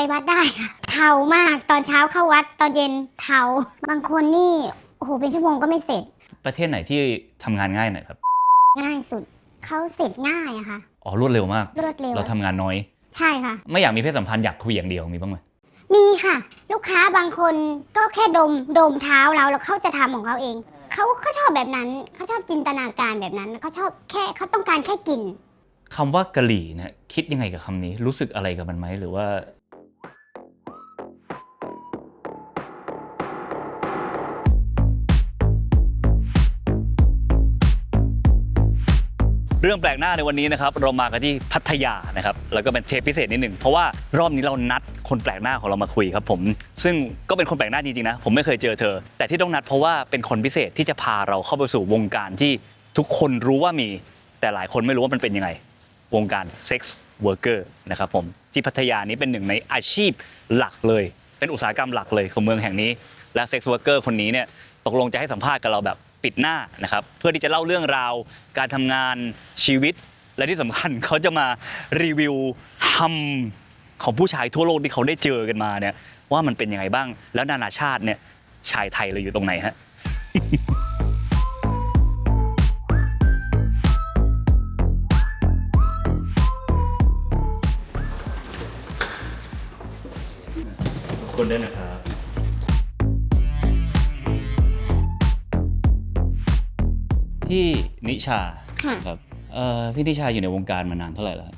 ไปวัดได้ค่ะเทามากตอนเช้าเข้าวัดตอนเย็นเทาบางคนนี่โอ้โหเป็นชั่วโมงก็ไม่เสร็จ ประเทศไหนที่ทำงานง่ายหน่อยครับ ง่ายสุดเขาเสร็จง่ายอะค่ะอ๋อรวดเร็วมาก รวดเร็วเราทำงานน้อย ใช่ค่ะ ไม่อยากมีเพศสัมพันธ์อยากคุยอย่างเดียวมีบ้างไหมมีค่ะ ลูกค้าบางคนก็แค่ดมดมเท้าเราแล้วเขาจะทำของเขาเองเขาเขาชอบแบบนั้นเขาชอบจินตนาการแบบนั้นเขาชอบแค่เขาต้องการแค่กลิ่น คำว่ากะหรี่เนี่ยคิดยังไงกับคำนี้รู้สึกอะไรกับมันไหมหรือว่า เรื่องแปลกหน้าในวันนี้นะครับเรามากันที่พัทยานะครับแล้วก็เป็นเทปพิเศษนิดหนึ่งเพราะว่ารอบนี้เรานัดคนแปลกหน้าของเรามาคุยครับผม ซึ่งก็เป็นคนแปลกหน้าจริงๆนะผมไม่เคยเจอเธอ แต่ที่ต้องนัดเพราะว่าเป็นคนพิเศษที่จะพาเราเข้าไปสู่วงการที่ทุกคนรู้ว่ามี แต่หลายคนไม่รู้ว่ามันเป็นยังไง วงการเซ็กซ์เวิร์กเกอร์นะครับผมที่พัทยานี้เป็นหนึ่งในอาชีพหลักเลย เป็นอุตสาหกรรมหลักเลยของเมืองแห่งนี้และเซ็กซ์เวิร์กเกอร์คนนี้เนี่ยตกลงจะให้สัมภาษณ์กับเราแบบ ปิดหน้านะครับ เพื่อที่จะเล่าเรื่องราว การทำงานชีวิต และที่สำคัญเขาจะมารีวิวทำของผู้ชายทั่วโลกที่เขาได้เจอกันมาเนี่ยว่ามันเป็นยังไงบ้าง แล้วนานาชาติเนี่ยชายไทยเราอยู่ตรงไหนฮะคนด้วยนะครับ พี่นิชาค่ะ ครับเอ่อพี่นิชาอยู่ในวงการมานานเท่าไหร่แล้วครับ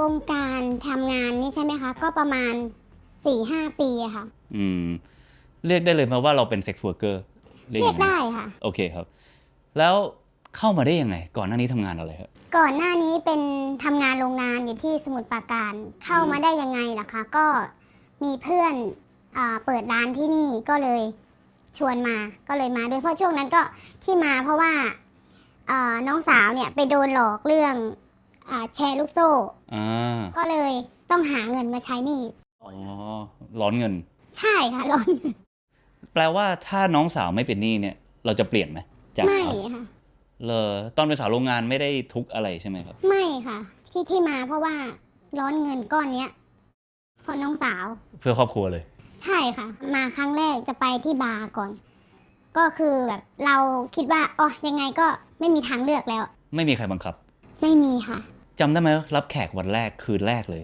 วงการทำงานนี่ใช่ไหมคะ ก็ประมาณ4ี่ห้าปีอะค่ะ อืมเรียกได้เลยไหมาว่าเราเป็นเซ็กซ์ r ว r ร์เกอร์เรียกได้ค่ะ โอเคครับ แล้วเข้ามาได้ยังไง ก่อนหน้านี้ทำงานอะไรครับ ก่อนหน้านี้เป็นทำงานโรงงานอยู่ที่สมุทรปราการ เข้ามาได้ยังไงล่ะคะ ก็มีเพื่อนอาเปิดร้านที่นี่ก็เลยชวนมา ก็เลยมาด้วยเพราะช่วงนั้นก็ที่มาเพราะว่าอ่า น้องสาวเนี่ยไปโดนหลอกเรื่องอาแชร์ลูกโซ่ อ่าก็เลยต้องหาเงินมาใช้หนี้อ๋อร้อนเงิน ใช่ค่ะร้อนแปลว่าถ้าน้องสาวไม่เป็นหนี้เนี่ย เราจะเปลี่ยนไหมจากไม่สาวค่ะ เลยตอนเป็นสาวโรงงานไม่ได้ทุกข์อะไรใช่ไหมครับ ไม่ค่ะ ที่ที่มาเพราะว่าร้อนเงินก้อนเนี้ยเพราะน้องสาว เพื่อครอบครัวเลย ใช่ค่ะ มาครั้งแรกจะไปที่บาร์ก่อน ก็คือแบบเราคิดว่าอ๋อยังไงก็ ไม่มีทางเลือกแล้ว ไม่มีใครบังคับไม่มีค่ะ จำได้ไหมว่ารับแขกวันแรกคืนแรกเลย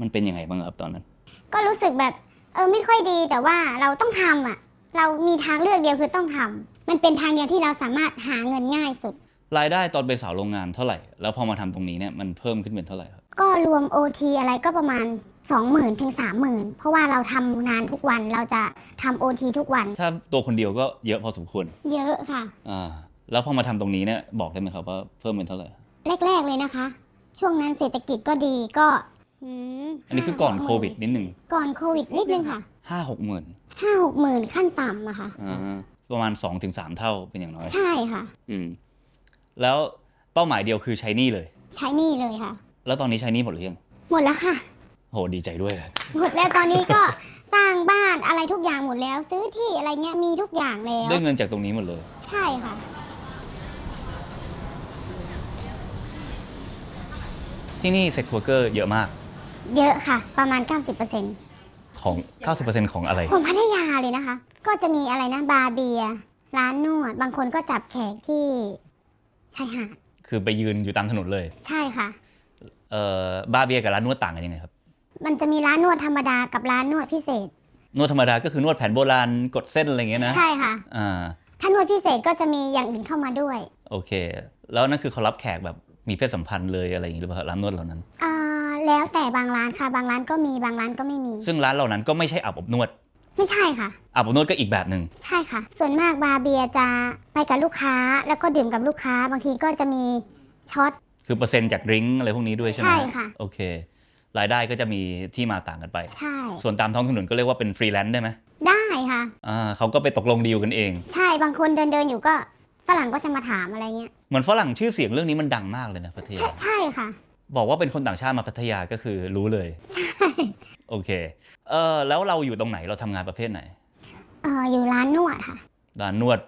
มันเป็นยังไงบ้างครับตอนนั้น ก็รู้สึกแบบ เออไม่ค่อยดีแต่ว่าเราต้องทำอะ เรามีทางเลือกเดียวคือต้องทำมันเป็นทางเดียวที่เราสามารถหาเงินง่ายสุด รายได้ตอนเป็นสาวโรงงานเท่าไหร่ แล้วพอมาทำตรงนี้เนี่ยมันเพิ่มขึ้นเป็นเท่าไหร่ครับก็รวม OT อะไรก็ประมาณ 20,000ถึง30,000 เพราะว่าเราทำงานทุกวันเราจะทำ OT ทุกวัน ถ้าตัวคนเดียวก็เยอะพอสมควร เยอะค่ะ อ่า แล้วพอมาทำตรงนี้เนี่ยบอกได้ไหมครับว่าเพิ่มเป็นเท่าไหร่ แรกๆเลยนะคะ ช่วงนั้นเศรษฐกิจก็ดีก็อืมอันนี้คือก่อนห้าหโควิดนิดหนึ่งก่อนโควิดนิดนึงค่ะห้าหกหมื่นห้าหกหมื่นขั้นต่ำอะค่ะ อ่าประมาณ2อถึงสเท่าเป็นอย่างน้อย ใช่ค่ะ อืม แล้วเป้าหมายเดียวคือใช้หนี่เลย ใช้หนี่เลยค่ะ แล้วตอนนี้ใช้หนี่หมดหรือยังหมดแล้วค่ะ โหดีใจด้วย หมดแล้วตอนนี้ก็ สร้างบ้านอะไรทุกอย่างหมดแล้ว ซื้อที่อะไรเงี้ยมีทุกอย่างแล้ว ได้เงินจากตรงนี้หมดเลย ใช่ค่ะ ที่นี่เซ็กซ์ r ว r ร์เกอร์เยอะมากเยอะค่ะ ประมาณ 90%ของ 90%ของอะไร ของพัทยาเลยนะคะ ก็จะมีอะไรนะ บาร์เบียร์ร้านนวด บางคนก็จับแขกที่ชายหาด คือไปยืนอยู่ตามถนนเลยใช่ค่ะ เอ่อบาร์เบียร์กับร้านนวดต่างกันยังไงครับ มันจะมีร้านนวดธรรมดากับร้านนวดพิเศษ นวดธรรมดาก็คือนวดแผนโบราณกดเส้นอะไรอย่างเงี้ยนะใช่ค่ะ อ่า ถ้านวดพิเศษก็จะมีอย่างอื่นเข้ามาด้วย โอเค แล้วนั่นคือเขารับแขกแบบ มีเพศสัมพันธ์เลยอะไรอย่างงี้หรือเปล่าร้านนวดเหล่านั้น อ่าแล้วแต่บางร้านค่ะ บางร้านก็มีบางร้านก็ไม่มี ซึ่งร้านเหล่านั้นก็ไม่ใช่อาบอบนวด ไม่ใช่ค่ะ อาบอบนวดก็อีกแบบหนึ่งใช่ค่ะ ส่วนมากบาร์เบียร์จะไปกับลูกค้าแล้วก็ดื่มกับลูกค้า บางทีก็จะมีช็อตคือเปอร์เซ็นต์จากดริงก์อะไรพวกนี้ด้วยใช่ไหมใช่ค่ะ โอเค รายได้ก็จะมีที่มาต่างกันไป ใช่ ส่วนตามท้องถนนก็เรียกว่าเป็นฟรีแลนซ์ได้ไหมได้ค่ะ อ่าเขาก็ไปตกลงดีลกันเอง ใช่บางคนเดินเดินๆอยู่ก็ ฝรั่งก็จะมาถามอะไรเงี้ยเหมือนฝรั่งชื่อเสียงเรื่องนี้มันดังมากเลยนะพัทใช่ยาใช่ค่ะ บอกว่าเป็นคนต่างชาติมาพัทยาก็คือรู้เลยโอเคเออแล้วเราอยู่ตรงไหนเราทำงานประเภทไหนเอออยู่ร้านนวดค่ะ ร้านนวด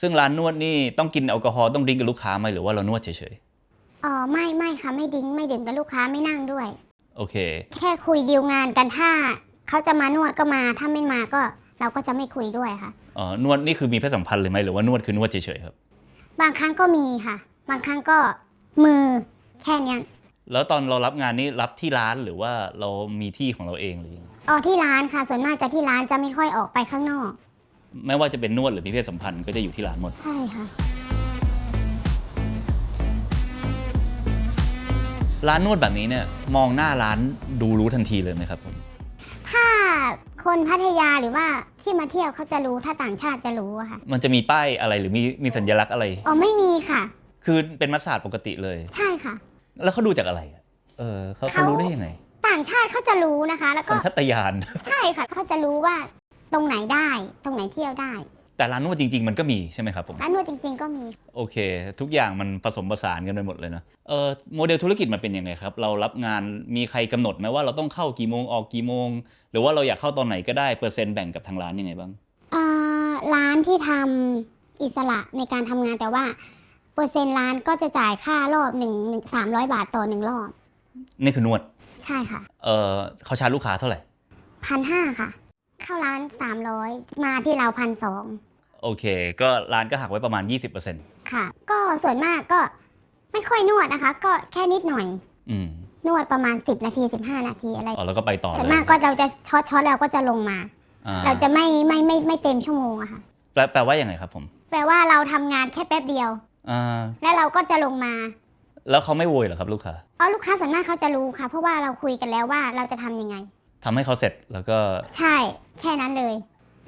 ซึ่งร้านนวดนี่ต้องกินแอลกอฮอล์ต้องดริ้งกับลูกค้าไหมหรือว่าเรานวดเฉยเออไม่ไม่ค่ะไม่ดิ้งไม่ดื่มกับลูกค้าไม่นั่งด้วยๆโอเค แค่คุยดีลงานกันถ้าเขาจะมานวดก็มาถ้าไม่มาก็ เราก็จะไม่คุยด้วยค่ะอ๋อนวดนี่คือมีเพศสัมพันธ์เลยไหมหรือว่านวดคือนวดเฉยๆครับ บางครั้งก็มีค่ะ บางครั้งก็มือแค่เนี้ยแล้วตอนเรารับงานนี่รับที่ร้านหรือว่าเรามีที่ของเราเองหรือยังไงออกที่ร้านค่ะ ส่วนมากจะที่ร้านจะไม่ค่อยออกไปข้างนอก ไม่ว่าจะเป็นนวดหรือมีเพศสัมพันธ์ก็จะอยู่ที่ร้านหมด ใช่ค่ะ ร้านนวดแบบนี้เนี่ยมองหน้าร้านดูรู้ทันทีเลยไหมครับผม ถ้าคนพัทยาหรือว่าที่มาเที่ยวเขาจะรู้ถ้าต่างชาติจะรู้อะค่ะมันจะมีป้ายอะไรหรือมีมีสัญลักษณ์อะไร อ๋อไม่มีค่ะ คือเป็นมัสซาดปกติเลย ใช่ค่ะ แล้วเขาดูจากอะไรอะเออเขาเขาเขารู้ได้ยังไง ต่างชาติเขาจะรู้นะคะ แล้วก็สัญชาตญาณ ใช่ค่ะเขาจะรู้ว่าตรงไหนได้ ตรงไหนเที่ยวได้ แต่ร้านนวดจริง ๆ มันก็มีใช่ไหมครับผมร้านนวดจริง ๆ ก็มี โอเค ทุกอย่างมันผสมผสานกันไปหมดเลยนะเออโมเดลธุรกิจมันเป็นยังไงครับ เรารับงานมีใครกำหนดไหมว่าเราต้องเข้ากี่โมงออกกี่โมง หรือว่าเราอยากเข้าตอนไหนก็ได้เปอร์เซ็นต์แบ่งกับทางร้านยังไงบ้างอ่าร้านที่ทำอิสระในการทำงานแต่ว่าเปอร์เซ็นต์ร้านก็จะจ่ายค่ารอบหนึ่งหนึ่งสามร้อยบาทต่อหนึ่งรอบนี่คือนวดใช่ค่ะเออเขาชาร์จลูกค้าเท่าไหร่พันห้าค่ะ เข้าร้านสามร้อยมาที่เราพันสอง โอเค ก็ร้านก็หักไว้ประมาณ 20%ค่ะ ก็ส่วนมากก็ไม่ค่อยนวดนะคะ ก็แค่นิดหน่อย อืมนวดประมาณ 10 นาที 15 นาทีอะไร อ๋อแล้วก็ไปต่อส่วนเลยมากก็เราจะช็อตช็อตแล้วก็จะลงมา อ่เราจะไม่ไม่ไม่ไม่เต็มชั่วโมงอะค่ะ แปลแปลว่ายังไงครับผมแปลว่าเราทำงานแค่แป๊บเดียว อ่าแล้วเราก็จะลงมาแล้วเขาไม่โวยเหรอครับลูกค้าอ๋อลูกค้าส่วนมากเขาจะรู้ค่ะ เพราะว่าเราคุยกันแล้วว่าเราจะทำยังไง ทำให้เขาเสร็จแล้วก็ ใช่แค่นั้นเลย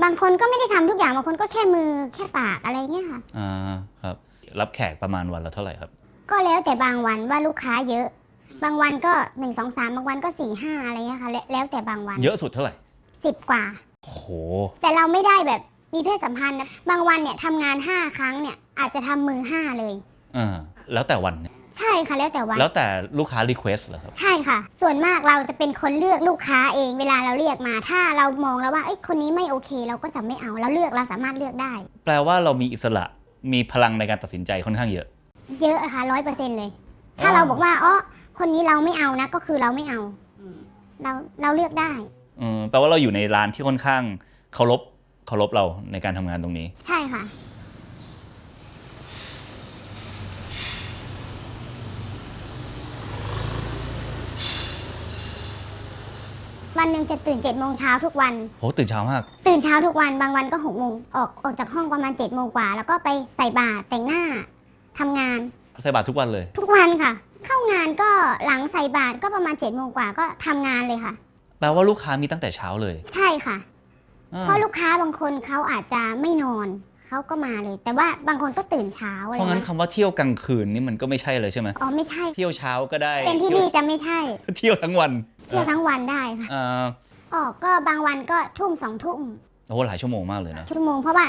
บางคนก็ไม่ได้ทำทุกอย่างบางคนก็แค่มือแค่ปากอะไรเงี้ยค่ะอ่าครับ รับแขกประมาณวันละเท่าไหร่ครับ ก็แล้วแต่บางวันว่าลูกค้าเยอะ บางวันก็หนึ่งสองสามบางวันก็สี่ห้าอะไรเงี้ยค่ะ แล้วแล้วแต่บางวัน เยอะสุดเท่าไหร่สิบกว่าโหแต่เราไม่ได้แบบมีเพศสัมพันธ์นะบางวันเนี่ยทำงานห้าครั้งเนี่ยอาจจะทำมือห้าเลยอ่าแล้วแต่วันเนี่ย ใช่ค่ะแล้วแต่วัน แล้วแต่ลูกค้ารีเควสเหรอครับ ใช่ค่ะ ส่วนมากเราจะเป็นคนเลือกลูกค้าเองเวลาเราเรียกมา ถ้าเรามองแล้วว่าเอ้ยคนนี้ไม่โอเค เราก็จะไม่เอาเราเลือกเราสามารถเลือกได้ แปลว่าเรามีอิสระมีพลังในการตัดสินใจค่อนข้างเยอะ เยอะอะค่ะร้อยเปอร์เซ็นเลย ถ้าเราบอกว่าอ๋อคนนี้เราไม่เอานะก็คือเราไม่เอาเราเราเลือกได้เออแปลว่าเราอยู่ในร้านที่ค่อนข้างเคารพเคารพเราในการทำงานตรงนี้ ใช่ค่ะ วันหนึ่งจะตื่นเจ็ดโมงเช้าทุกวัน โหตื่นเช้ามาก ตื่นเช้าทุกวันบางวันก็หกโมงออกออกจากห้องประมาณเจ็ดโมงกว่า แล้วก็ไปใส่บาตรแต่งหน้าทำงานใส่บาตรทุกวันเลย ทุกวันค่ะ เข้างานก็หลังใส่บาตรก็ประมาณเจ็ดโมงกว่าก็ทำงานเลยค่ะ แปลว่าลูกค้ามีตั้งแต่เช้าเลยใช่ค่ะ อ่าเพราะลูกค้าบางคนเขาอาจจะไม่นอนเขาก็มาเลย แต่ว่าบางคนก็ตื่นเช้าอะไรเพราะงั้นเงี้ยคำว่าเที่ยวกลางคืนนี่มันก็ไม่ใช่เลยใช่ไหม อ๋อไม่ใช่ เที่ยวเช้าก็ได้เป็นที่เที่ยวนี่จะไม่ใช่ เที่ยวทั้งวัน เที่ยวทั้งวันได้ค่ะอ่าออกก็บางวันก็ทุ่มสองทุ่มโอ้โหหลายชั่วโมงมากเลยนะ ชั่วโมง เพราะว่า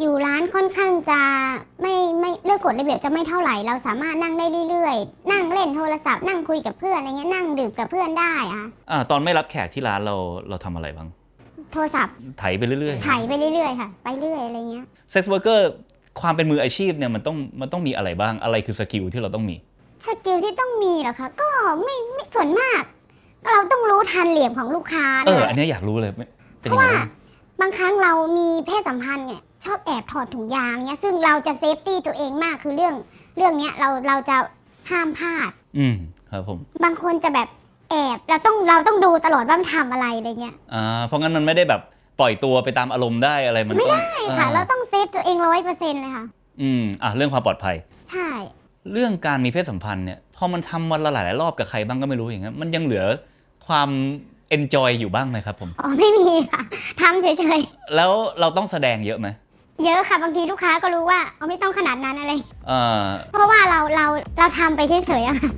อยู่ร้านค่อนข้างจะไม่ไม่เลือกกฎระเบียบจะไม่เท่าไหร่ เราสามารถนั่งได้เรื่อยๆ นั่งเล่นโทรศัพท์นั่งคุยกับเพื่อนอะไรเงี้ยนั่งดื่มกับเพื่อนได้อะอ่าตอนไม่รับแขกที่ร้านเราเราทำอะไรบ้าง โทรศัพท์ไถไปเรื่อยถ่ายไปเรื่อยๆค่ะ ไปเรื่อยอะไรเงี้ย ๆ เซ็กซ์เวิร์กเกอร์ความเป็นมืออาชีพเนี่ยมันต้องมันต้องมีอะไรบ้าง อะไรคือสกิลที่เราต้องมี สกิลที่ต้องมีเหรอคะก็ไม่ไม่ส่วนมากก็ เราต้องรู้ทันเหลี่ยมของลูกค้าเออนะอันเนี้ยอยากรู้เลยไม่เป็นเพยังราะไงว่าบ้างบางครั้งเรามีเพศสัมพันธ์เนี่ยชอบแอบถอดถุงยางเนี่ยซึ่งเราจะเซฟตี้ตัวเองมากคือเรื่อง เรื่องเนี้ยเราเราจะห้ามพลาด อืมครับผม บางคนจะแบบแอบเราต้องเราต้องดูตลอดว่ามันทำอะไรอะไรเงี้ยอ่า เพราะงั้นมันไม่ได้แบบปล่อยตัวไปตามอารมณ์ได้อะไรมันต้องใช่ค่ะอ่าเราต้องเซฟตัวเองร้อยเปอร์เซ็นต์เลยค่ะ อืมอะเรื่องความปลอดภัย ใช่ เรื่องการมีเพศสัมพันธ์เนี่ยพอมันทำวันละหลายๆรอบกับใครบ้างก็ไม่รู้อย่างเงี้ยมันยังเหลือ ความเอนจอยอยู่บ้างไหมครับผม อ๋อไม่มีค่ะทำเฉยแล้วเราต้องแสดงเยอะไหมๆ เยอะค่ะ บางทีลูกค้าก็รู้ว่าเอาไม่ต้องขนาดนั้นอะไร เอ่อเพราะว่าเราเราเราทำไปเฉยๆอะค่ะ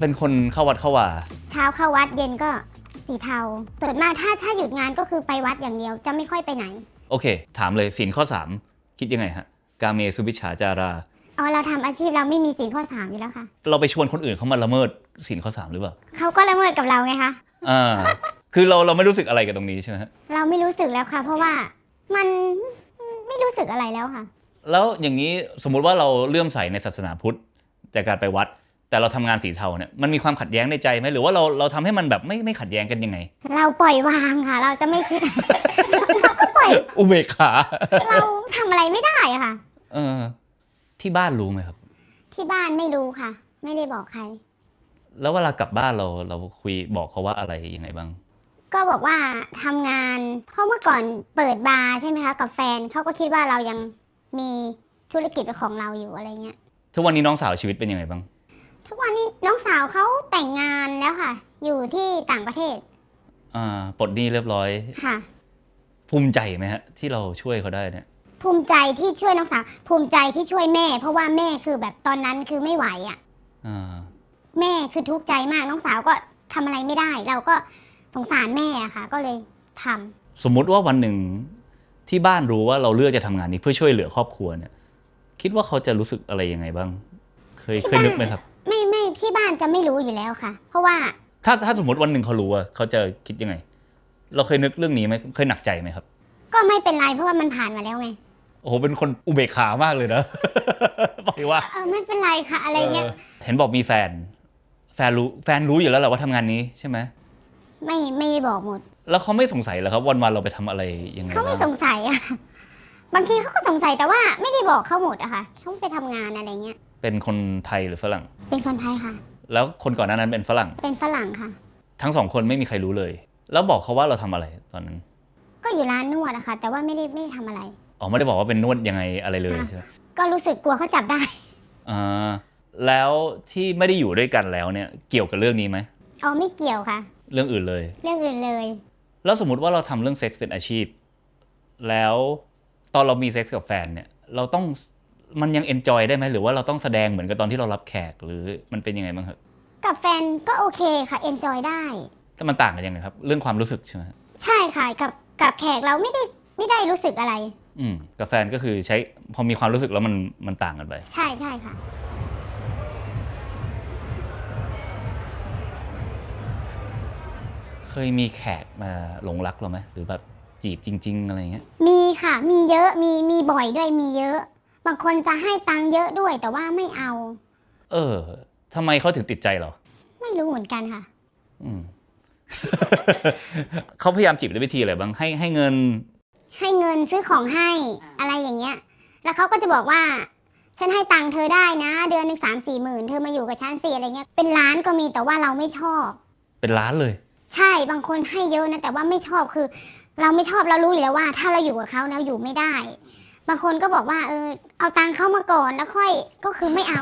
เป็นคนเข้าวัดเข้าวาเช้าเข้าวัดเย็นก็สีเทาส่วนมากถ้าถ้าหยุดงานก็คือไปวัดอย่างเดียวจะไม่ค่อยไปไหน โอเค ถามเลยศีลข้อ 3 คิดยังไงฮะ กาเมสุวิชฌาจารา อ๋อเราทำอาชีพเราไม่มีสินข้อสามอยู่แล้วค่ะ เราไปชวนคนอื่นเขามาละเมิดศีลข้อ3หรือเปล่าเขาก็ละเมิดกับเราไงคะ อ่า คือเราเราไม่รู้สึกอะไรกับตรงนี้ใช่ไหมฮะเราไม่รู้สึกแล้วค่ะ เพราะว่ามันไม่รู้สึกอะไรแล้วค่ะ แล้วอย่างนี้สมมุติว่าเราเลื่อมใสในศาสนาพุทธจากการไปวัด แต่เราทำงานสีเทาเนี่ยมันมีความขัดแย้งในใจไหมหรือว่าเราเราทำให้มันแบบไม่ไม่ขัดแย้งกันยังไง เราปล่อยวางค่ะ เราจะไม่คิด เราก็ปล่อย อุเบกขา เราทำอะไรไม่ได้อะค่ะ เออ ที่บ้านรู้ไหมครับ ที่บ้านไม่รู้ค่ะ ไม่ได้บอกใคร แล้วเวลากลับบ้านเราเราคุยบอกเขาว่าอะไรยังไงบ้าง ก็บอกว่าทำงานเพราะเมื่อก่อนเปิดบาร์ใช่ไหมคะกับแฟนเขาก็คิดว่าเรายังมีธุรกิจเป็นของเราอยู่อะไรเงี้ย ทุกวันนี้น้องสาวชีวิตเป็นยังไงบ้าง ทุกวันนี้น้องสาวเขาแต่งงานแล้วค่ะ อยู่ที่ต่างประเทศอ่าปลดหนี้เรียบร้อย ค่ะ ภูมิใจไหมฮะที่เราช่วยเขาได้เนี่ย ภูมิใจที่ช่วยน้องสาวภูมิใจที่ช่วยแม่ เพราะว่าแม่คือแบบตอนนั้นคือไม่ไหวอะอ่าแม่คือทุกข์ใจมากน้องสาวก็ทำอะไรไม่ได้ เราก็สงสารแม่อะค่ะ ก็เลยทำสมมุติว่าวันหนึ่งที่บ้านรู้ว่าเราเลือกจะทำงานนี้เพื่อช่วยเหลือครอบครัวเนี่ย คิดว่าเขาจะรู้สึกอะไรยังไงบ้าง เคยเคยนึกไหมครับ ไม่ไม่ที่บ้านจะไม่รู้อยู่แล้วค่ะ เพราะว่า ถ้าถ้าสมมติวันหนึ่งเขารู้อะเขาจะคิดยังไง เราเคยนึกเรื่องนี้ไหมเคยหนักใจไหมครับ ก็ไม่เป็นไรเพราะว่ามันผ่านมาแล้วไง โอ้โหเป็นคนอุเบกขามากเลยนะปล่อยว่าเออไม่เป็นไรค่ะอะไรเงี้ยเออเห็นบอกมีแฟน แฟนรู้แฟนรู้อยู่แล้วแหละว่าทำงานนี้ใช่ไหมไม่ไม่บอกหมด แล้วเขาไม่สงสัยเหรอครับวันวันๆเราไปทำอะไรยังไงเขาไม่บ้างสงสัยอะบางทีเขาก็สงสัยแต่ว่าไม่ได้บอกเขาหมดอะค่ะเขาไปทำงานอะไรเงี้ย เป็นคนไทยหรือฝรั่ง เป็นคนไทยค่ะ แล้วคนก่อนหน้านั้นเป็นฝรั่ง เป็นฝรั่งค่ะ ทั้งสองคนไม่มีใครรู้เลย แล้วบอกเขาว่าเราทำอะไรตอนนั้น ก็อยู่ร้านนวดอะค่ะแต่ว่าไม่ได้ไม่ได้ทำอะไร อ๋อไม่ได้บอกว่าเป็นนวดยังไงอะไรเลยค่ะใช่ไหมก็รู้สึกกลัวเขาจับได้อ่าแล้วที่ไม่ได้อยู่ด้วยกันแล้วเนี่ยเกี่ยวกับเรื่องนี้ไหมอ๋อไม่เกี่ยวค่ะ เรื่องอื่นเลย เรื่องอื่นเลย แล้วสมมติว่าเราทำเรื่องเซ็กส์เป็นอาชีพ แล้วตอนเรามีเซ็กส์กับแฟนเนี่ยเราต้องมันยังเอนจอยได้ไหมหรือว่าเราต้องแสดงเหมือนกับตอนที่เรารับแขกหรือมันเป็นยังไงบ้างครับกับแฟนก็โอเคค่ะเอนจอยได้แต่มันต่างกันยังไงครับ เรื่องความรู้สึกใช่ไหมใช่ค่ะกับกับแขกเราไม่ได้ไม่ได้รู้สึกอะไร อืมกับแฟนก็คือใช้พอมีความรู้สึกแล้วมันมันต่างกันไป ใช่ใช่ค่ะ เคยมีแขกมาหลงรักเราไหมหรือแบบจีบจริง ๆ อะไรเงี้ย มีค่ะ มีเยอะมีมีบ่อยด้วยมีเยอะ บางคนจะให้ตังค์เยอะด้วยแต่ว่าไม่เอา เออทำไมเขาถึงติดใจเราไม่รู้เหมือนกันค่ะ อืม เขาพยายามจีบด้วยวิธีอะไรบ้างให้ให้เงิน ให้เงินซื้อของให้อะไรอย่างเงี้ย แล้วเขาก็จะบอกว่า ฉันให้ตังค์เธอได้นะ เดือนหนึ่งสามสี่หมื่นเธอมาอยู่กับฉันสี่อะไรเงี้ย เป็นล้านก็มีแต่ว่าเราไม่ชอบ เป็นล้านเลย ใช่บางคนให้เยอะนะแต่ว่าไม่ชอบคือ เราไม่ชอบเรารู้อยู่แล้วว่า ถ้าเราอยู่กับเขาเราอยู่ไม่ได้ บางคนก็บอกว่าเออเอาตังค์เข้ามาก่อนแล้วค่อยก็คือไม่เอา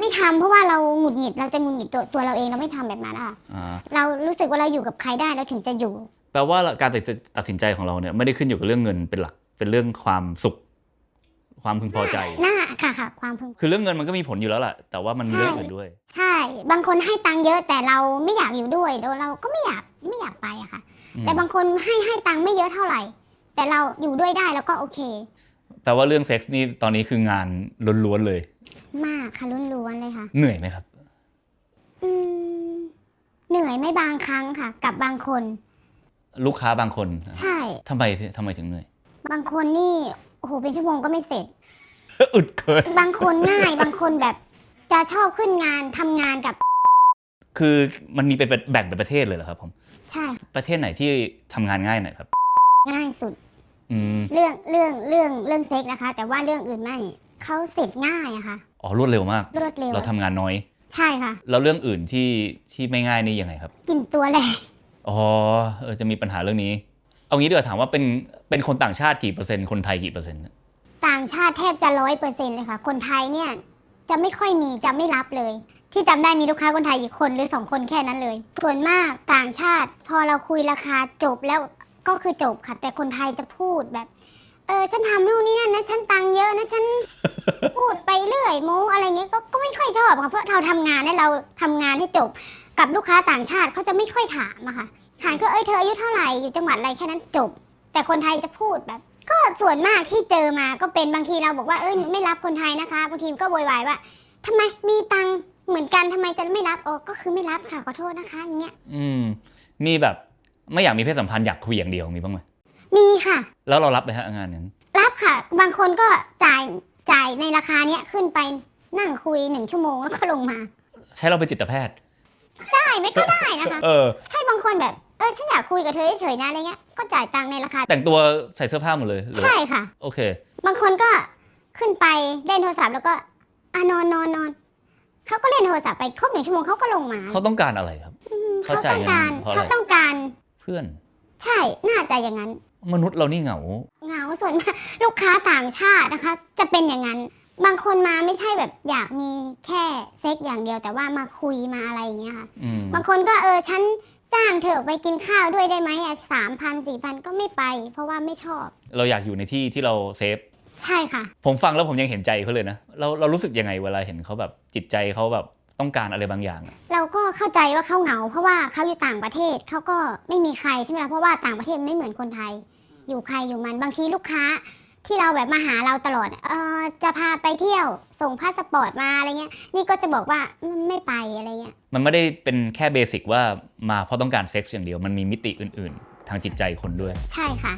ไม่ทำเพราะว่าเราหงุดหงิดเราจะหงุดหงิดตัวตัวเราเองเราไม่ทำแบบนั้นอะค่ะ อ่า เรารู้สึกว่าเราอยู่กับใครได้เราถึงจะอยู่ แปลว่าการตัดตัดสินใจของเราเนี่ยไม่ได้ขึ้นอยู่กับเรื่องเงินเป็นหลัก เป็นเรื่องความสุข ความพึงพอใจน่าค่ะค่ะความพึงคือเรื่องเงินมันก็มีผลอยู่แล้วแหละแต่ว่ามันมีใช่เรื่องอื่นด้วย ใช่ บางคนให้ตังค์เยอะแต่เราไม่อยากอยู่ด้วยแล้วเราก็ไม่อยากไม่อยากไปอะค่ะอืมแต่บางคนให้ให้ตังค์ไม่เยอะเท่าไหร่ แต่เราอยู่ด้วยได้แล้วก็โอเคแปลว่าเรื่องเซ็กส์นี่ตอนนี้คืองานล้วนๆเลย มากค่ะล้วนๆเลยค่ะ เหนื่อยไหมครับอืมเหนื่อยไม่บางครั้งค่ะ กับบางคน ลูกค้าบางคนใช่ทำไมทำไมถึงเหนื่อย บางคนนี่โอ้โหเป็นชั่วโมงก็ไม่เสร็จ อึดเกินบางคนง่าย บางคนแบบ จะชอบขึ้นงานทำงานกับ คือมันมีเป็นแบ่งเป็นประเทศเลยเหรอครับผม ใช่ ประเทศไหนที่ทำงานง่ายหน่อยครับ ง่ายสุด อืมเรื่องเรื่องเรื่องเรื่องเซ็กนะคะ แต่ว่าเรื่องอื่นไม่เขาเสร็จง่ายอะค่ะอ๋อรวดเร็วมาก รวดเร็วเราทำงานน้อย ใช่ค่ะ แล้วเรื่องอื่นที่ที่ไม่ง่ายนี่ยังไงครับ กินตัวแรง อ๋อเออจะมีปัญหาเรื่องนี้ เอางี้ดีกว่าถามว่าเป็นเป็นคนต่างชาติกี่เปอร์เซ็นต์คนไทยกี่เปอร์เซ็นต์ต่างชาติแทบจะร้อยเปอร์เซ็นต์เลยค่ะ คนไทยเนี่ยจะไม่ค่อยมีจะไม่รับเลย ที่จำได้มีลูกค้าคนไทยอีกคนหรือสองคนแค่นั้นเลย ส่วนมากต่างชาติ พอเราคุยราคาจบแล้วก็คือจบค่ะ แต่คนไทยจะพูดแบบ เออฉันทำนู่นนี่นั่นนะฉันตังค์เยอะนะฉันพูดไปเรื่อยโม้อะไรเงี้ยก็ก็ไม่ค่อยชอบค่ะเพราะเราทำงานเนี่ยเราทำงานให้จบ กับลูกค้าต่างชาติเขาจะไม่ค่อยถามอะค่ะถามก็เอ้ยเธออายุเท่าไหร่อยู่จังหวัดอะไรแค่นั้นจบ แต่คนไทยจะพูดแบบ ก็ส่วนมากที่เจอมาก็เป็นบางทีเราบอกว่าเอ้ยไม่รับคนไทยนะคะบางทีก็โวยวายว่าทำไมมีตังค์เหมือนกันทำไมจะไม่รับโอ้ก็คือไม่รับค่ะขอโทษนะคะอย่างเงี้ยอืมมีแบบไม่อยากมีเพศสัมพันธ์อยากคุยอย่างเดียวมีบ้างไหมมีค่ะ แล้วเรารับไหมฮะงานนั้นรับค่ะ บางคนก็จ่ายจ่ายในราคาเนี้ยขึ้นไปนั่งคุยหนึ่งชั่วโมงแล้วก็ลงมา ใช้เราเป็นจิตแพทย์ ได้ไหมก็ได้นะคะ เออ ใช่บางคนแบบ เออ ฉันอยากคุยกับเธอเฉยๆนะอะไรเงี้ย ก็จ่ายตังค์ในราคา แต่งตัวใส่เสื้อผ้าหมดเลยหรือว่าใช่ค่ะ โอเค บางคนก็ขึ้นไปเล่นโทรศัพท์แล้วก็อะนอนนอนนอนเขาก็เล่นโทรศัพท์ไปครบหนึ่งชั่วโมงเขาก็ลงมาเขาต้องการอะไรครับ อืมเข้าเขาใจต้องการเพราะอะไร เขาต้องการ เพื่อนใช่ น่าจะอย่างนั้น มนุษย์เรานี่เหงา เหงาส่วนมากลูกค้าต่างชาตินะคะ จะเป็นอย่างนั้น บางคนมาไม่ใช่แบบอยากมีแค่เซ็กอย่างเดียว แต่ว่ามาคุยมาอะไรอย่างเงี้ยค่ะ อืมบางคนก็เออฉันจ้างเธอออกไปกินข้าวด้วยได้ไหมอะสามพันสี่พันก็ไม่ไป เพราะว่าไม่ชอบ เราอยากอยู่ในที่ที่เราเซฟ ใช่ค่ะ ผมฟังแล้วผมยังเห็นใจเขาเลยนะ เราเรารู้สึกยังไงเวลาเห็นเขาแบบจิตใจเขาแบบต้องการอะไรบางอย่างอะเราก็เข้าใจว่าเขาเหงา เพราะว่าเขาอยู่ต่างประเทศเขาก็ไม่มีใครใช่ไหมล่ะเพราะว่าต่างประเทศไม่เหมือนคนไทย อยู่ใครอยู่มันบางทีลูกค้า ที่เราแบบมาหาเราตลอด เออจะพาไปเที่ยวส่งพาสปอร์ตมาอะไรเงี้ย นี่ก็จะบอกว่าอืมไม่ไปอะไรเงี้ย มันไม่ได้เป็นแค่เบสิกว่ามาเพราะต้องการเซ็กส์อย่างเดียว มันมีมิติอื่น ๆ ทางจิตใจคนด้วย ใช่ค่ะ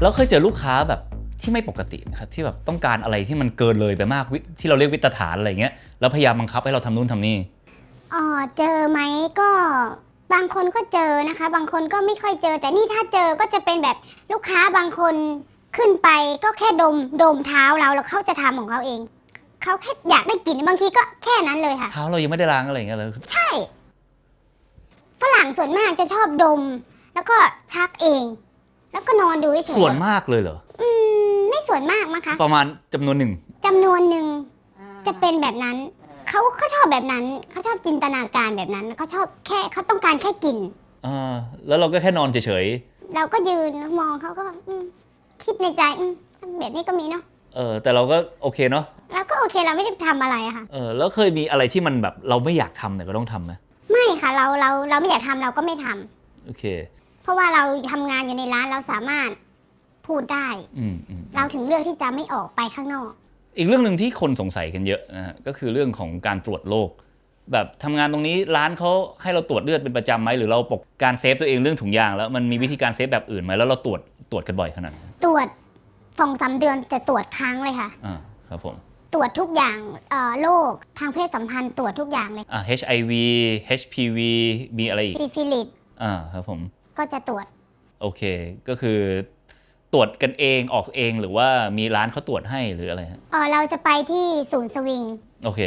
แล้วเคยเจอลูกค้าแบบที่ไม่ปกตินะครับที่แบบต้องการอะไรที่มันเกินเลยไปมากวิที่เราเรียกวิตฐานอะไรเงี้ยแล้วพยายามบังคับให้เราทำนู่นทำนี่ อ๋อเจอไหมก็บางคนก็เจอนะคะ บางคนก็ไม่ค่อยเจอ แต่นี่ถ้าเจอก็จะเป็นแบบลูกค้าบางคนขึ้นไปก็แค่ดมดมเท้าเราแล้วเขาจะทำของเขาเองเขาแค่อยากได้กลิ่นบางทีก็แค่นั้นเลยค่ะ เท้าเรายังไม่ได้ล้างอะไรเงี้ยเลย ใช่ ฝรั่งส่วนมากจะชอบดม แล้วก็ชักเอง แล้วก็นอนดูเฉยๆส่วนมากเลยเหรอ อืมไม่ส่วนมากนะคะประมาณจำนวนหนึ่งจำนวนหนึ่งจะเป็นแบบนั้น เขาเขาชอบแบบนั้นเขาชอบจินตนาการแบบนั้นเขาชอบแค่เขาต้องการแค่กลิ่นอ่าแล้วเราก็แค่นอนเฉยเราก็ยืนแล้วมองเขาก็อืมคิดในใจอืมแบบนี้ก็มีเนาะๆเออแต่เราก็โอเคเนาะแล้วก็โอเคเราไม่ได้ทำอะไรอะค่ะ เออแล้วเคยมีอะไรที่มันแบบเราไม่อยากทำแต่ก็ต้องทำไหมไม่ค่ะเราเราเราไม่อยากทำเราก็ไม่ทำโอเค เพราะว่าเราทำงานอยู่ในร้านเราสามารถพูดได้ อืมอืมเราถึงเลือกที่จะไม่ออกไปข้างนอก อีกเรื่องหนึ่งที่คนสงสัยกันเยอะนะฮะก็คือเรื่องของการตรวจโรคแบบทำงานตรงนี้ร้านเขาให้เราตรวจเลือดเป็นประจำไหมหรือเราปกการเซฟตัวเองเรื่องถุงยางแล้วมันมีวิธีการเซฟแบบอื่นไหมแล้วเราตรวจตรวจกันบ่อยขนาดไหนตรวจสองสามเดือนจะตรวจครั้งเลยค่ะอ่าครับผมตรวจทุกอย่างเอ่อโรคทางเพศสัมพันธ์ตรวจทุกอย่างเลยอ่า HIV HPV มีอะไรอีกซิฟิลิสอ่าครับผมก็จะตรวจโอเค ก็คือ ตรวจกันเองออกเองหรือว่ามีร้านเขาตรวจให้หรืออะไรฮะเออเราจะไปที่ศูนย์สวิงโอเค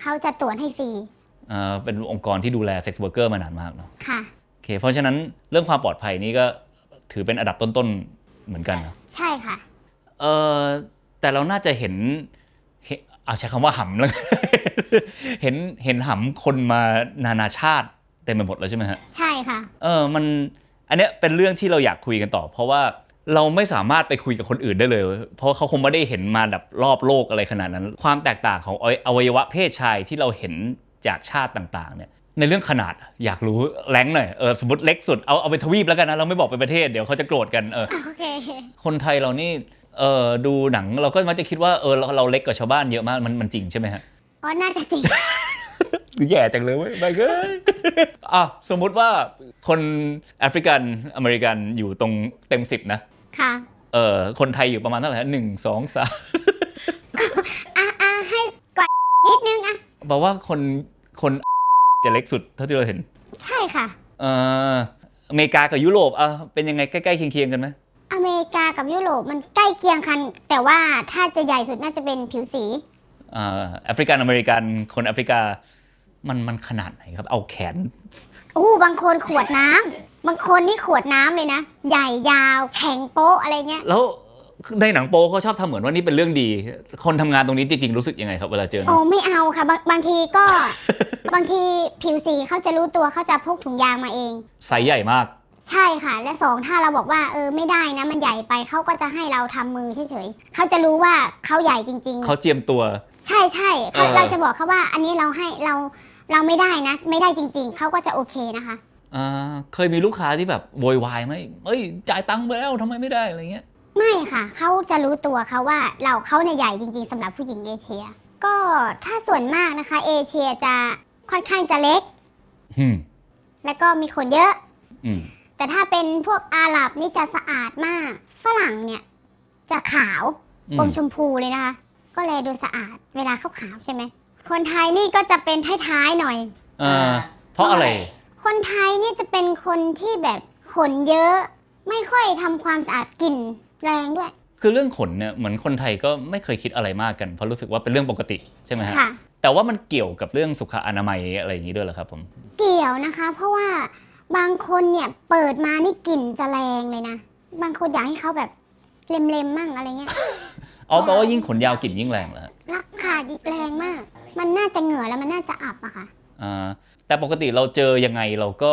เขาจะตรวจให้ฟรีอ่าเป็นองค์กรที่ดูแลเซ็กซ์เวิร์กเกอร์มานานมากเนาะค่ะโอเค เพราะฉะนั้นเรื่องความปลอดภัยนี่ก็ถือเป็นอันดับต้นๆเหมือนกันนะใช่ค่ะ เออแต่เราน่าจะเห็นเห็นเอาใช้คำว่าหำแล้วเห็นเห็นหำคนมานานาชาติเต็มไปหมดแล้วใช่ไหมฮะ ใช่ค่ะ เออ มัน อันเนี้ยเป็นเรื่องที่เราอยากคุยกันต่อ เพราะว่า เราไม่สามารถไปคุยกับคนอื่นได้เลย เพราะเขาคงไม่ได้เห็นมาแบบรอบโลกอะไรขนาดนั้น ความแตกต่างของอวัยอวัยวะเพศชายที่เราเห็นจากชาติต่างๆเนี่ยในเรื่องขนาดอยากรู้แรงหน่อยเออสมมติเล็กสุดเอาเอาไปทวีปแล้วกันนะเราไม่บอกเป็นประเทศเดี๋ยวเขาจะโกรธกันเออโอเคคนไทยเรานี่เออดูหนังเราก็มักจะคิดว่าเออเราเราเล็กกว่าชาวบ้านเยอะมากมันมันจริงใช่ไหมฮะอ๋อน่าจะจริงแย่จังเลยเว้ยไปเกยอะสมมุติว่าคนแอฟริกันอเมริกันอยู่ตรงเต็มสิบนะ ค่ะ เอ่อคนไทยอยู่ประมาณเท่าไหร่ฮะหนึ่งสองสามอะอะให้ก่อนนิดนึงอะบอกว่าคนคนจะเล็กสุดเท่าที่เราเห็น ใช่ค่ะ เอ่ออเมริกากับยุโรปอะเป็นยังไงใกล้ๆเคียงๆกันไหมอเมริกากับยุโรปมันใกล้เคียงกัน แต่ว่าถ้าจะใหญ่สุดน่าจะเป็นผิวสีอ่าแอฟริกันอเมริกันคนแอฟริกา มันมันขนาดไหนครับ เอาแขนอู้บางคนขวดน้ำบางคนนี่ขวดน้ำเลยนะ ใหญ่ยาวแข็งโป๊ะอะไรเงี้ย แล้วในหนังโป๊เขาชอบทำเหมือนว่านี่เป็นเรื่องดี คนทำงานตรงนี้จริงๆรู้สึกยังไงครับเวลาเจอโอ้ไม่เอาค่ะบางบางทีก็ บางทีผิวสีเขาจะรู้ตัวเขาจะพกถุงยางมาเอง ไซส์ใหญ่มาก ใช่ค่ะ และสองถ้าเราบอกว่าเออไม่ได้นะมันใหญ่ไปเขาก็จะให้เราทำมือเฉยๆเขาจะรู้ว่าเขาใหญ่จริงเขาเจียมตัวๆใช่ใช่เขาเออ เราจะบอกเขาว่าอันนี้เราให้เรา เราไม่ได้นะ ไม่ได้จริง ๆ เขาก็จะโอเคนะคะ อ่าเคยมีลูกค้าที่แบบโวยวายไหมเอ้ย จ่ายตังค์ไปแล้วทำไมไม่ได้อะไรเงี้ย ไม่ค่ะเขาจะรู้ตัวเขาว่าเราเขาเนี่ยใหญ่จริง ๆสำหรับผู้หญิงเอเชีย ก็ถ้าส่วนมากนะคะ เอเชียจะค่อนข้างจะเล็ก อืมแล้วก็มีขนเยอะ อืมแต่ถ้าเป็นพวกอาหรับนี่จะสะอาดมาก ฝรั่งเนี่ย จะขาวอืมอมชมพูเลยนะคะ ก็เลยดูสะอาดเวลาเขาขาวใช่ไหม คนไทยนี่ก็จะเป็นท้ายๆหน่อย เออเพราะอะไร คนไทยนี่จะเป็นคนที่แบบขนเยอะ ไม่ค่อยทำความสะอาดกลิ่นแรงด้วย คือเรื่องขนเนี่ยเหมือนคนไทยก็ไม่เคยคิดอะไรมากกันเพราะรู้สึกว่าเป็นเรื่องปกติใช่ไหมฮะค่ะ แต่ว่ามันเกี่ยวกับเรื่องสุขอนามัยอะไรอย่างนี้ด้วยเหรอครับผม เกี่ยวนะคะ เพราะว่าบางคนเนี่ยเปิดมานี่กลิ่นจะแรงเลยนะ บางคนอยากให้เขาแบบเล็มๆมั่งอะไรเงี้ย อ๋อแปลว่ายิ่งขนยาวกลิ่นยิ่งแรงเหรอฮะ รักค่ะแรงมาก มันน่าจะเหงื่อแล้วมันน่าจะอับอะค่ะ อ่าแต่ปกติเราเจอยังไงเราก็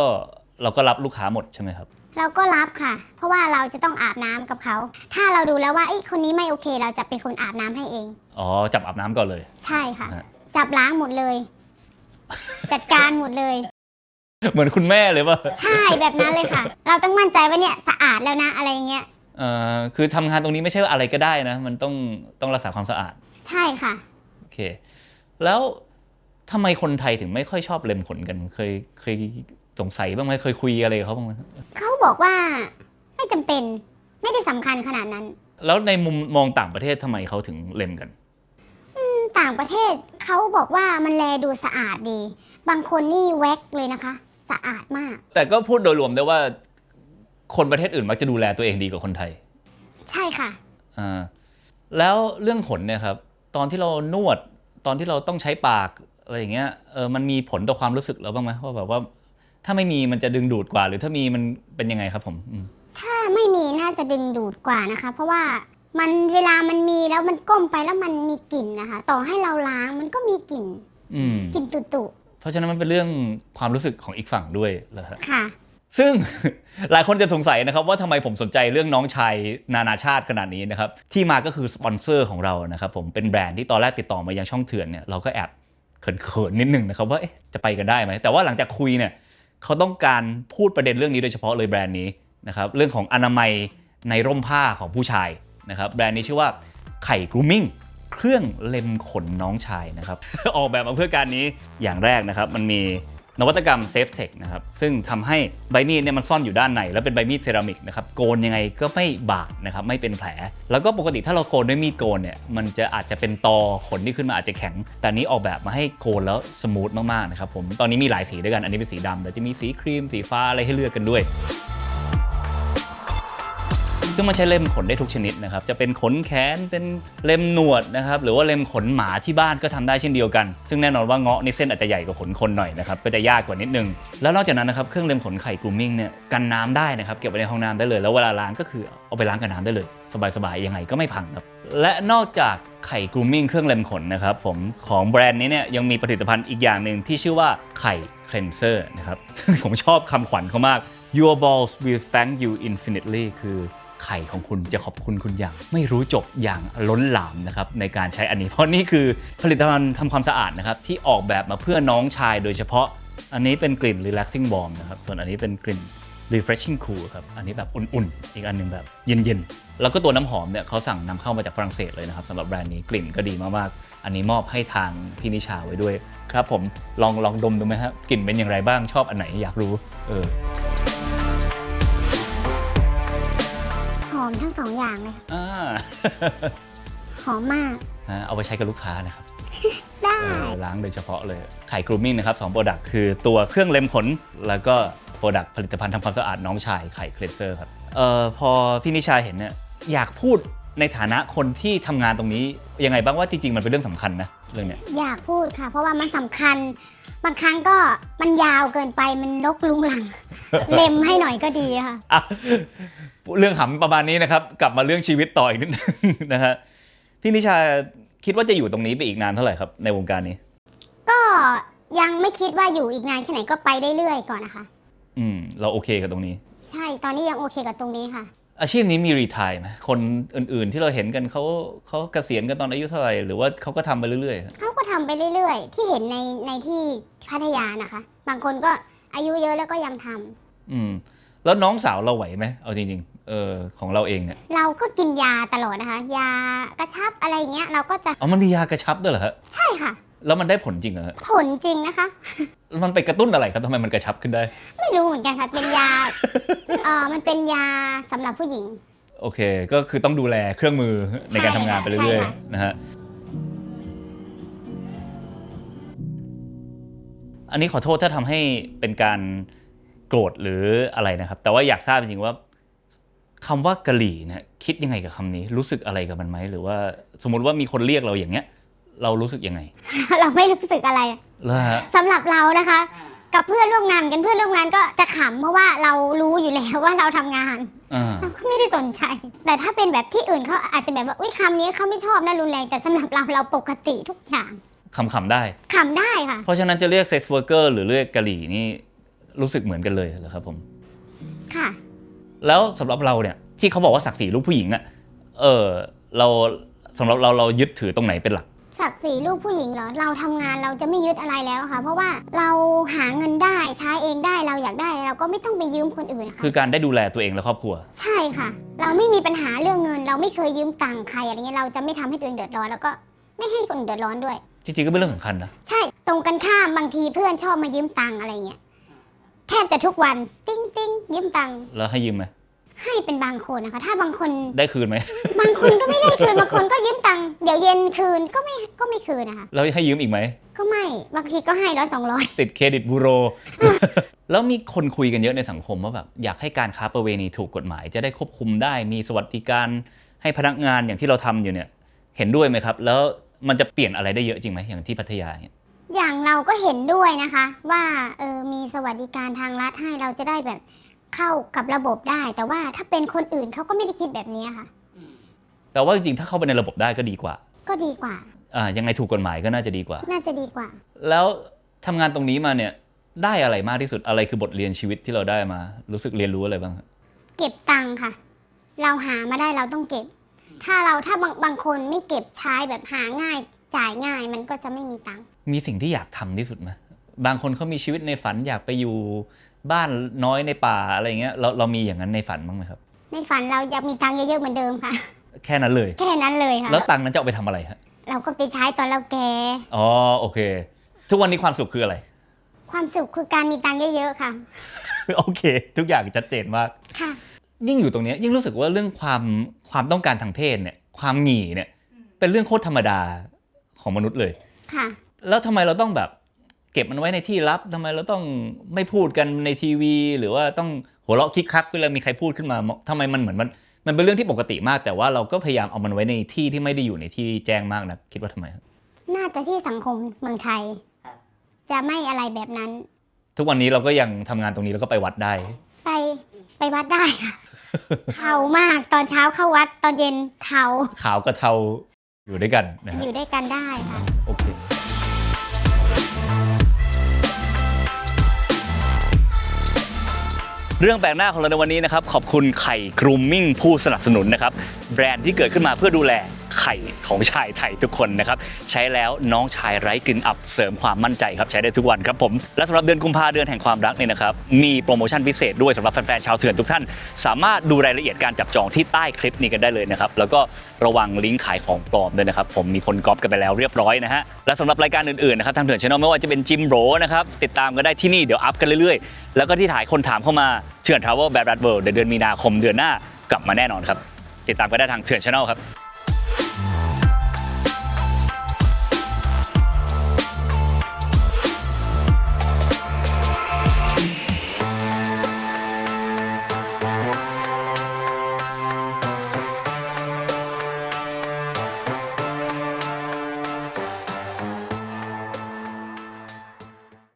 เราก็รับลูกค้าหมดใช่ไหมครับ เราก็รับค่ะ เพราะว่าเราจะต้องอาบน้ำกับเขา ถ้าเราดูแล้วว่าไอ้ยคนนี้ไม่โอเค เราจะเป็นคนอาบน้ำให้เอง อ๋อจับอาบน้ำก่อนเลย ใช่ค่ะ ฮะ จับล้างหมดเลย จัดการหมดเลย เหมือนคุณแม่เลยป่ะใช่แบบนั้นเลยค่ะ เราต้องมั่นใจว่าเนี่ยสะอาดแล้วนะอะไรเงี้ย เอ่อคือทำงานตรงนี้ไม่ใช่ว่าอะไรก็ได้นะ มันต้องต้องรักษาความสะอาด ใช่ค่ะ โอเค แล้วทำไมคนไทยถึงไม่ค่อยชอบเล็มขนกัน เคยเคยสงสัยบ้างไหมเคยคุยอะไรกับเขาบ้างไหมเขาบอกว่าไม่จำเป็นไม่ได้สำคัญขนาดนั้น แล้วในมุมมองต่างประเทศทำไมเขาถึงเล็มกันต่างประเทศเขาบอกว่ามันแลดูสะอาดดี บางคนนี่แว็กเลยนะคะ สะอาดมาก แต่ก็พูดโดยรวมได้ว่า คนประเทศอื่นมักจะดูแลตัวเองดีกว่าคนไทย ใช่ค่ะอ่าแล้วเรื่องขนเนี่ยครับ ตอนที่เรานวด ตอนที่เราต้องใช้ปากอะไรอย่างเงี้ยเออมันมีผลต่อความรู้สึกเราบ้างไหมว่าแบบว่าถ้าไม่มีมันจะดึงดูดกว่า หรือถ้ามีมันเป็นยังไงครับผมอืมถ้าไม่มีน่าจะดึงดูดกว่านะคะ เพราะว่ามันเวลามันมีแล้วมันก้มไปแล้วมันมีกลิ่นนะคะ ต่อให้เราล้างมันก็มีกลิ่นอืมกลิ่นตุตุเพราะฉะนั้นมันเป็นเรื่องความรู้สึกของอีกฝั่งด้วยเหรอฮะๆค่ะ ซึ่งหลายคนจะสงสัยนะครับว่าทำไมผมสนใจเรื่องน้องชายนานาชาติขนาดนี้นะครับที่มาก็คือสปอนเซอร์ของเรานะครับผมเป็นแบรนด์ที่ตอนแรกติดต่อมายังช่องเถื่อนเนี่ยเราก็แอบเขินๆนิดนึงนะครับว่าจะไปกันได้ไหมแต่ว่าหลังจากคุยเนี่ยเขาต้องการพูดประเด็นเรื่องนี้โดยเฉพาะเลยแบรนด์นี้นะครับเรื่องของอนามัยในร่มผ้าของผู้ชายนะครับแบรนด์นี้ชื่อว่าไข่กรูมิ่งเครื่องเล็มขนน้องชายนะครับออกแบบมาเพื่อการนี้อย่างแรกนะครับมันมี นวัตกรรมเซฟเทคนะครับซึ่งทำให้ใบมีดเนี่ยมันซ่อนอยู่ด้านใน แล้วเป็นใบมีดเซรามิกนะครับโกนยังไงก็ไม่บาดนะครับไม่เป็นแผล แล้วก็ปกติถ้าเราโกนด้วยมีดโกนเนี่ยมันจะอาจจะเป็นตอขนที่ขึ้นมาอาจจะแข็ง แต่นนี้ออกแบบมาให้โกนแล้วสมูทมากๆนะครับผมตอนนี้มีหลายสีด้วยกันอันนี้เป็นสีดำแต่จะมีสีครีมสีฟ้าอะไรให้เลือกกันด้วย ซึ่งมันใช้เล็มขนได้ทุกชนิดนะครับ จะเป็นขนแขน เป็นเล็มหนวดนะครับ หรือว่าเล็มขนหมาที่บ้านก็ทำได้เช่นเดียวกัน ซึ่งแน่นอนว่าเงาะในเส้นอาจจะใหญ่กว่าขนคนหน่อยนะครับ ก็จะยากกว่านิดนึง แล้วนอกจากนั้นนะครับ เครื่องเล็มขนไข่กรูมมิ่งเนี่ย กันน้ำได้นะครับ เก็บไว้ในห้องน้ำได้เลย แล้วเวลาล้างก็คือเอาไปล้างกับน้ำได้เลย สบายๆ ยังไงก็ไม่พังครับ และนอกจากไข่กรูมมิ่งเครื่องเล็มขนนะครับผม ของแบรนด์นี้เนี่ยยังมีผลิตภัณฑ์อีกอย่างหนึ่งที่ชื่อว่าไข่เคลนเซอร์นะครับซึ่งผมชอบคำขวัญเขามาก Your balls will thank you infinitely คือ ไข่ของคุณจะขอบคุณคุณอย่าง ไม่รู้จบอย่างล้นหลามนะครับในการใช้อันนี้ เพราะนี่คือผลิตภัณฑ์ทำความสะอาดนะครับที่ออกแบบมาเพื่อน้องชายโดยเฉพาะอันนี้เป็นกลิ่น relaxing warm นะครับส่วนอันนี้เป็นกลิ่น refreshing cool ครับ อันนี้แบบอุ่นๆ อีกอันหนึงแบบเย็นๆ แล้วก็ตัวน้ำหอมเนี่ยเขาสั่งนำเข้ามาจากฝรั่งเศสเลยนะครับสำหรับแบรนด์นี้กลิ่นก็ดีมากๆ อันนี้มอบให้ทางพี่นิชาไว้ด้วย ครับผมลองลองดมดูไหมครับกลิ่นเป็นอย่างไรบ้างชอบอันไหนอยากรู้ เออ อมทั้งสองอย่างเลยอ่า หอมมาก ฮะเอาไปใช้กับลูกค้านะครับได้ เออล้างโดยเฉพาะเลยไข่กรูมมิ่งนะครับสองโปรดักต์คือตัวเครื่องเล็มขน แล้วก็โปรดักต์ผลิตภัณฑ์ทำความสะอาดน้องชายไข่เคลนเซอร์ครับเอ่อพอพี่นิชาเห็นเนี่ยอยากพูดในฐานะคนที่ทำงานตรงนี้ยังไงบ้างว่าจริงๆ มันเป็นเรื่องสำคัญนะ เรื่องเนี้ยอยากพูดค่ะ เพราะว่ามันสำคัญ บางครั้งก็มันยาวเกินไปมันลกลุงหลัง เล็มให้หน่อยก็ดีค่ะ อะเรื่องหำประมาณนี้นะครับ กลับมาเรื่องชีวิตต่ออีกนิดนึง นะฮะพี่นิชาคิดว่าจะอยู่ตรงนี้ไปอีกนานเท่าไหร่ครับในวงการนี้ ก็ยังไม่คิดว่าอยู่อีกนานแค่ไหนก็ไปได้เรื่อยๆก่อนนะคะ อืม เราโอเคกับตรงนี้ ใช่ตอนนี้ยังโอเคกับตรงนี้ค่ะ อาชีพนี้มีรีทายไหมคนอื่นๆที่เราเห็นกันเขาเขาเกษียณกันตอนอายุเท่าไหร่หรือว่าเขาก็ทำไปเรื่อยๆเขาก็ทำไปเรื่อยๆ ที่เห็นในในที่พัทยานะคะ บางคนก็อายุเยอะแล้วก็ยังทำอืม แล้วน้องสาวเราไหวไหมเอาจริงๆเออของเราเองเนี่ยเราก็กินยาตลอดนะคะ ยากระชับอะไรเงี้ยเราก็จะอ๋อมันมียากระชับด้วยเหรอฮะใช่ค่ะ แล้วมันได้ผลจริงเหรอฮะผลจริงนะคะ มันไปกระตุ้นอะไรครับทำไมมันกระชับขึ้นได้ ไม่รู้เหมือนกันค่ะเป็นยาเออมันเป็นยาสำหรับผู้หญิง โอเค ก็คือต้องดูแลเครื่องมือในการทำงานไปเรื่อยใช่ค่ะๆนะฮะอันนี้ขอโทษถ้าทำให้เป็นการโกรธหรืออะไรนะครับ แต่ว่าอยากทราบจริงๆว่าคำว่ากะหรี่เนี่ยคิดยังไงกับคำนี้ รู้สึกอะไรกับมันไหมหรือว่าสมมติว่ามีคนเรียกเราอย่างเงี้ย เรารู้สึกยังไง เราไม่รู้สึกอะไรแล้วฮะสำหรับเรานะคะ กับเพื่อนร่วมงานกันเพื่อนร่วมงานก็จะขำเพราะว่าเรารู้อยู่แล้วว่าเราทำงานอ่า เราก็ไม่ได้สนใจ แต่ถ้าเป็นแบบที่อื่นเขาอาจจะแบบว่าอุ้ยคำนี้เขาไม่ชอบนะรุนแรงแต่สำหรับเราเราปกติทุกอย่างขำๆได้ ขำได้ค่ะ เพราะฉะนั้นจะเรียกเซ็กซ์ r ว r ร์เกอร์หรือเรียกกะหรี่นี่รู้สึกเหมือนกันเลยเหรอครับผม ค่ะ แล้วสำหรับเราเนี่ยที่เขาบอกว่าศักดิ์ศรีลูกผู้หญิงอะเออเราสำหรับเราเรายึดถือตรงไหนเป็นหลัก ศักดิ์ศรีลูกผู้หญิงเหรอ เราทำงานเราจะไม่ยึดอะไรแล้วค่ะ เพราะว่าเราหาเงินได้ใช้เองได้เราอยากได้เราก็ไม่ต้องไปยืมคนอื่นค่ะ คือการได้ดูแลตัวเองและครอบครัว ใช่ค่ะ เราไม่มีปัญหาเรื่องเงิน เราไม่เคยยืมตังค์ใครอะไรเงี้ยเราจะไม่ทำให้ตัวเองเดือดร้อนแล้วก็ไม่ให้คนอื่นเดือดร้อนด้วย จริงๆก็เป็นเรื่องสำคัญนะ ใช่ ตรงกันข้ามบางทีเพื่อนชอบมายืมตังค์อะไรเงี้ยแทบจะทุกวัน ติ้งติ้งยืมตังค์แล้วให้ยืมไหม ให้เป็นบางคนนะคะ ถ้าบางคนได้คืนไหม บางคนก็ไม่ได้คืนบางคนก็ยืมตังค์เดี๋ยวเย็นคืนก็ไม่ก็ไม่คืนนะคะ แล้วให้ยืมอีกไหม ก็ไม่บางทีก็ให้ร้อยสองร้อยติดเครดิตบูโร แล้วมีคนคุยกันเยอะในสังคมว่าแบบอยากให้การค้าประเวณีถูกกฎหมาย จะได้ควบคุมได้มีสวัสดิการให้พนักงานอย่างที่เราทำอยู่เนี่ย เห็นด้วยไหมครับ แล้วมันจะเปลี่ยนอะไรได้เยอะจริงไหมอย่างที่พัทยาเนี่ย อย่างเราก็เห็นด้วยนะคะ ว่าเออมีสวัสดิการทางรัฐให้เราจะได้แบบ เข้ากับระบบได้ แต่ว่าถ้าเป็นคนอื่นเขาก็ไม่ได้คิดแบบนี้ค่ะ แต่ว่าจริงๆ ถ้าเข้าไปในระบบได้ก็ดีกว่า ก็ดีกว่าอ่ายังไงถูกกฎหมายก็น่าจะดีกว่า น่าจะดีกว่า แล้วทำงานตรงนี้มาเนี่ยได้อะไรมากที่สุดอะไรคือบทเรียนชีวิตที่เราได้มา รู้สึกเรียนรู้อะไรบ้างครับเก็บตังค์ค่ะ เราหามาได้เราต้องเก็บ ถ้าเราถ้าบางบางคนไม่เก็บใช้แบบหาง่ายจ่ายง่ายมันก็จะไม่มีตังค์มีสิ่งที่อยากทำที่สุดไหมบางคนเขามีชีวิตในฝันอยากไปอยู่ บ้านน้อยในป่าอะไรเงี้ยเราเรามีอย่างนั้นในฝันบ้างไหมครับ ในฝันเราอยากมีตังค์เยอะๆเหมือนเดิมค่ะ แค่นั้นเลย แค่นั้นเลยค่ะแล้วตังค์นั้นจะเอาไปทำอะไรฮะเราก็ไปใช้ตอนเราแก่อ๋อโอเค ทุกวันนี้ความสุขคืออะไร ความสุขคือการมีตังค์เยอะๆค่ะ โอเค ทุกอย่างชัดเจนมาก ค่ะ ยิ่งอยู่ตรงเนี้ยยิ่งรู้สึกว่าเรื่องความความต้องการทางเพศเนี่ยความหงี่เนี่ยเป็นเรื่องโคตรธรรมดาของมนุษย์เลย ค่ะ แล้วทำไมเราต้องแบบ เก็บมันไว้ในที่ลับทำไมเราต้องไม่พูดกันในทีวี หรือว่าต้องหัวเราะคิกคักเวลามีใครพูดขึ้นมาทำไมมันเหมือนมันมันเป็นเรื่องที่ปกติมาก แต่ว่าเราก็พยายามเอามันไว้ในที่ที่ไม่ได้อยู่ในที่แจ้งมากนะคิดว่าทำไมครับน่าจะที่สังคมเมืองไทย จะไม่อะไรแบบนั้น ทุกวันนี้เราก็ยังทำงานตรงนี้แล้วก็ไปวัดได้ ไปไปวัดได้ค่ะเทามากตอนเช้าเข้าวัดตอนเย็นเทาขาวกับเทาอยู่ด้วยกันนะฮะอยู่ด้วยกันได้ค่ะโอเค เรื่องแปลกหน้าของเราในวันนี้นะครับขอบคุณไข่กรูมมิ่งผู้สนับสนุนนะครับแบรนด์ที่เกิดขึ้นมาเพื่อดูแลไข่ของชายไทยทุกคนนะครับ ใช้แล้วน้องชายไร้กลิ่นอับเสริมความมั่นใจครับใช้ได้ทุกวันครับผมและสำหรับเดือนกุมภาเดือนแห่งความรักเนี่ยนะครับมีโปรโมชั่นพิเศษด้วยสำหรับแฟนๆชาวเถื่อนทุกท่าน สามารถดูรายละเอียดการจับจองที่ใต้คลิปนี้กันได้เลยนะครับแล้วก็ระวังลิงก์ขายของปลอมด้วยนะครับผมมีคนก๊อปกันไปแล้วเรียบร้อยนะฮะและสำหรับรายการอื่นๆนะครับทางเถื่อนช anel ไม่ว่าจะเป็นจิมโบรนะครับติดตามกันได้ที่นี่เดี๋ยวอัพกันเรื่อยๆ แล้วก็ที่ถ่ายคนถามเข้ามาเถื่อนทราเวลแบดแบดเวิลด์เดือนมีนาคมเดือนหน้ากลับมาแน่นอนครับติดตามกันได้ทางเถื่อนช anel ครับ